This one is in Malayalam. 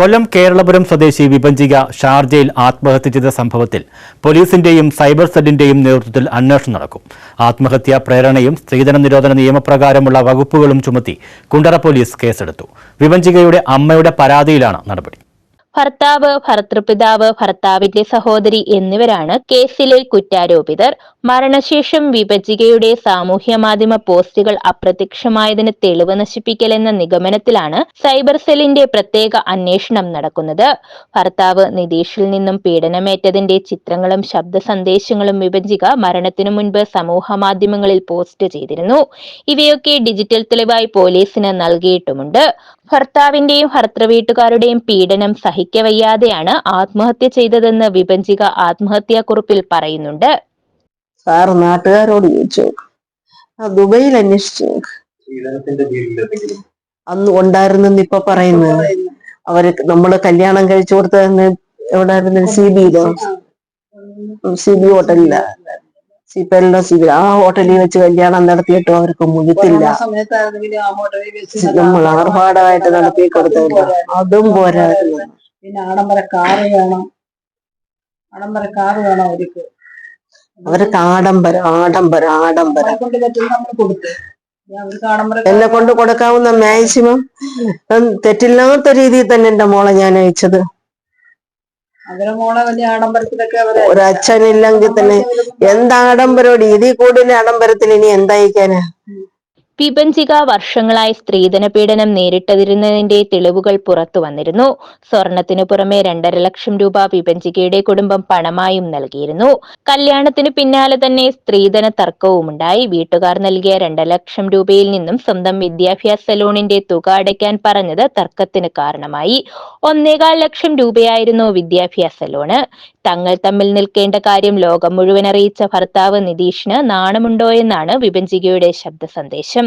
കൊല്ലം കേരളപുരം സ്വദേശി വിപഞ്ചിക ഷാർജയിൽ ആത്മഹത്യ ചെയ്ത സംഭവത്തിൽ പോലീസിന്റെയും സൈബർ സെല്ലിന്റെയും നേതൃത്വത്തിൽ അന്വേഷണം നടക്കും. ആത്മഹത്യാ പ്രേരണയും സ്ത്രീധന നിരോധന നിയമപ്രകാരമുള്ള വകുപ്പുകളും ചുമത്തി കുണ്ടറ പോലീസ് കേസെടുത്തു. വിപഞ്ചികയുടെ അമ്മയുടെ പരാതിയിലാണ് നടപടി. ഭർത്താവ് ഭർത്തൃപിതാവ് ഭർത്താവിന്റെ സഹോദരി എന്നിവരാണ് കേസിലെ കുറ്റാരോപിതർ. മരണശേഷം വിഭജികയുടെ സാമൂഹ്യ മാധ്യമ പോസ്റ്റുകൾ അപ്രത്യക്ഷമായതിന് തെളിവ് നശിപ്പിക്കൽ എന്ന നിഗമനത്തിലാണ് സൈബർ സെല്ലിന്റെ പ്രത്യേക അന്വേഷണം നടക്കുന്നത്. ഭർത്താവ് നിതീഷിൽ നിന്നും പീഡനമേറ്റതിന്റെ ചിത്രങ്ങളും ശബ്ദ സന്ദേശങ്ങളും വിഭജിക മരണത്തിനു മുൻപ് സമൂഹ മാധ്യമങ്ങളിൽ പോസ്റ്റ് ചെയ്തിരുന്നു. ഇവയൊക്കെ ഡിജിറ്റൽ തെളിവായി പോലീസിന് നൽകിയിട്ടുമുണ്ട്. ഭർത്താവിന്റെയും ഭർത്തൃവീട്ടുകാരുടെയും പീഡനം സഹിക്കവയ്യാതെയാണ് ആത്മഹത്യ ചെയ്തതെന്ന് വിഭജിക ആത്മഹത്യാക്കുറിപ്പിൽ പറയുന്നുണ്ട്. സാർ നാട്ടുകാരോട് ചോദിച്ചു. ദുബൈയിൽ അന്വേഷിച്ചു. അന്ന് ഉണ്ടായിരുന്നെന്ന് ഇപ്പൊ പറയുന്നത് അവർ നമ്മൾ കല്യാണം കഴിച്ചു കൊടുത്തതെന്ന് എവിടായിരുന്നു സി ബിയിലോ? സി ബി ഹോട്ടലില. സി പെല്ലോ സി ബി ആ ഹോട്ടലിൽ വെച്ച് കല്യാണം നടത്തിയിട്ടും അവർക്ക് മുഴുത്തില്ല സമയത്തായിരുന്നെങ്കിലും ആ ഹോട്ടലിൽ വെച്ച് നമ്മൾ ആർഭാടമായിട്ട് നടത്തി കൊടുത്തില്ല അതും പോരായിരുന്നു പിന്നെ ആഡംബര കാറ് വേണം. ആഡംബര കാറ് വേണം അവർക്ക്. അവർക്ക് ആഡംബരം ആഡംബരം ആഡംബരം. കൊണ്ട് പറ്റുന്ന നമ്മൾ കൊടുത്തു. എന്നെ കൊണ്ട് കൊടുക്കാവുന്ന മാക്സിമം തെറ്റില്ലാത്ത രീതിയിൽ തന്നെ എന്റെ മോളെ ഞാൻ അയച്ചത്. ഒരച്ഛനില്ലെങ്കിൽ ഒരു അച്ഛനില്ലെങ്കിൽ തന്നെ എന്താ ആഡംബരോട് ഇതിൽ കൂടുതൽ ആഡംബരത്തിൽ ഇനി എന്തായിക്കാനാ വിഭജിക വർഷങ്ങളായി സ്ത്രീധന പീഡനം നേരിട്ടതിരുന്നതിന്റെ തെളിവുകൾ പുറത്തു വന്നിരുന്നു. സ്വർണത്തിനു പുറമെ രണ്ടര ലക്ഷം രൂപ വിഭജികയുടെ കുടുംബം പണമായും നൽകിയിരുന്നു. കല്യാണത്തിന് പിന്നാലെ തന്നെ സ്ത്രീധന തർക്കവും ഉണ്ടായി. വീട്ടുകാർ നൽകിയ രണ്ടര ലക്ഷം രൂപയിൽ നിന്നും സ്വന്തം വിദ്യാഭ്യാസ ലോണിന്റെ തുക അടയ്ക്കാൻ പറഞ്ഞത് തർക്കത്തിന് കാരണമായി. ഒന്നേകാൽ ലക്ഷം രൂപയായിരുന്നു വിദ്യാഭ്യാസ ലോണ്. തങ്ങൾ തമ്മിൽ നിൽക്കേണ്ട കാര്യം ലോകം മുഴുവൻ അറിയിച്ച ഭർത്താവ് നിതീഷിന് നാണമുണ്ടോ എന്നാണ് ശബ്ദ സന്ദേശം